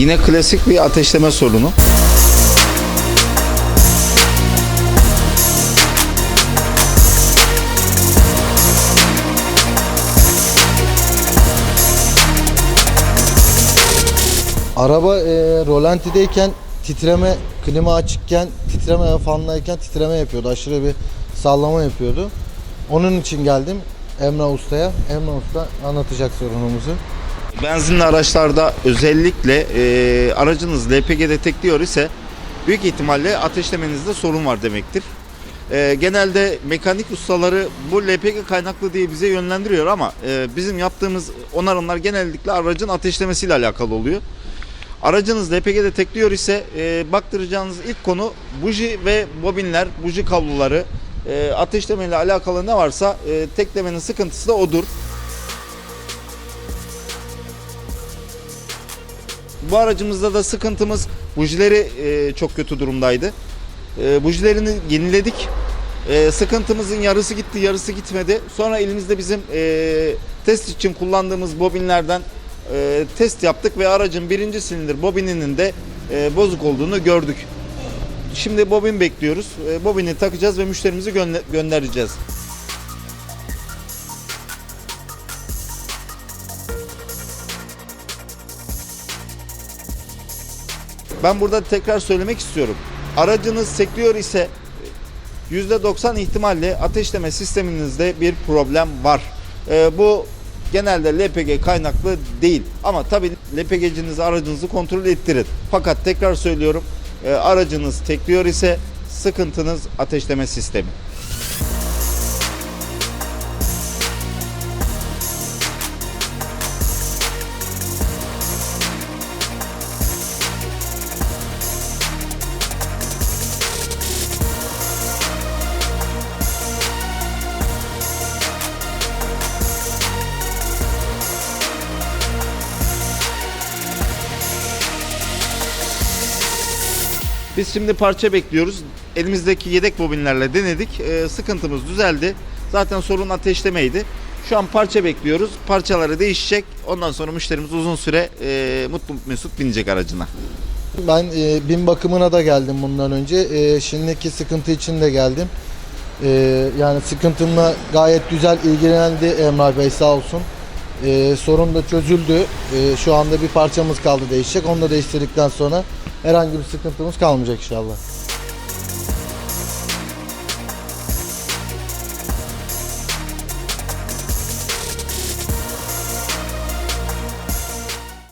Yine klasik bir ateşleme sorunu. Araba e, rolantideyken titreme, klima açıkken titreme, fanlayken titreme yapıyordu. Aşırı bir sallama yapıyordu. Onun için geldim Emrah Usta'ya. Emrah Usta anlatacak sorunumuzu. Benzinli araçlarda özellikle e, aracınız LPG detekliyor ise büyük ihtimalle ateşlemenizde sorun var demektir. E, genelde mekanik ustaları bu LPG kaynaklı diye bize yönlendiriyor ama e, bizim yaptığımız onarımlar genellikle aracın ateşlemesiyle alakalı oluyor. Aracınız LPG detekliyor ise e, baktıracağınız ilk konu buji ve bobinler, buji kabloları, e, ateşleme ile alakalı ne varsa e, teklemenin sıkıntısı da odur. Bu aracımızda da sıkıntımız bujileri e, çok kötü durumdaydı. E, bujilerini yeniledik. E, sıkıntımızın yarısı gitti, yarısı gitmedi. Sonra elimizde bizim e, test için kullandığımız bobinlerden e, test yaptık ve aracın birinci silindir bobininin de e, bozuk olduğunu gördük. Şimdi bobin bekliyoruz. E, bobini takacağız ve müşterimizi göndereceğiz. Ben burada tekrar söylemek istiyorum. Aracınız sekliyor ise %90 ihtimalle ateşleme sisteminizde bir problem var. Ee, bu genelde LPG kaynaklı değil. Ama tabii LPG'ciniz aracınızı kontrol ettirin. Fakat tekrar söylüyorum e, aracınız tekliyor ise sıkıntınız ateşleme sistemi. Biz şimdi parça bekliyoruz. Elimizdeki yedek bobinlerle denedik. Ee, sıkıntımız düzeldi. Zaten sorun ateşlemeydi. Şu an parça bekliyoruz. Parçaları değişecek. Ondan sonra müşterimiz uzun süre e, mutlu mesut binecek aracına. Ben e, bin bakımına da geldim bundan önce. E, şimdiki sıkıntı için de geldim. E, yani sıkıntımla gayet güzel ilgilendi Emrah Bey sağ olsun. E, sorun da çözüldü. E, şu anda bir parçamız kaldı değişecek. Onu da değiştirdikten sonra herhangi bir sıkıntımız kalmayacak inşallah.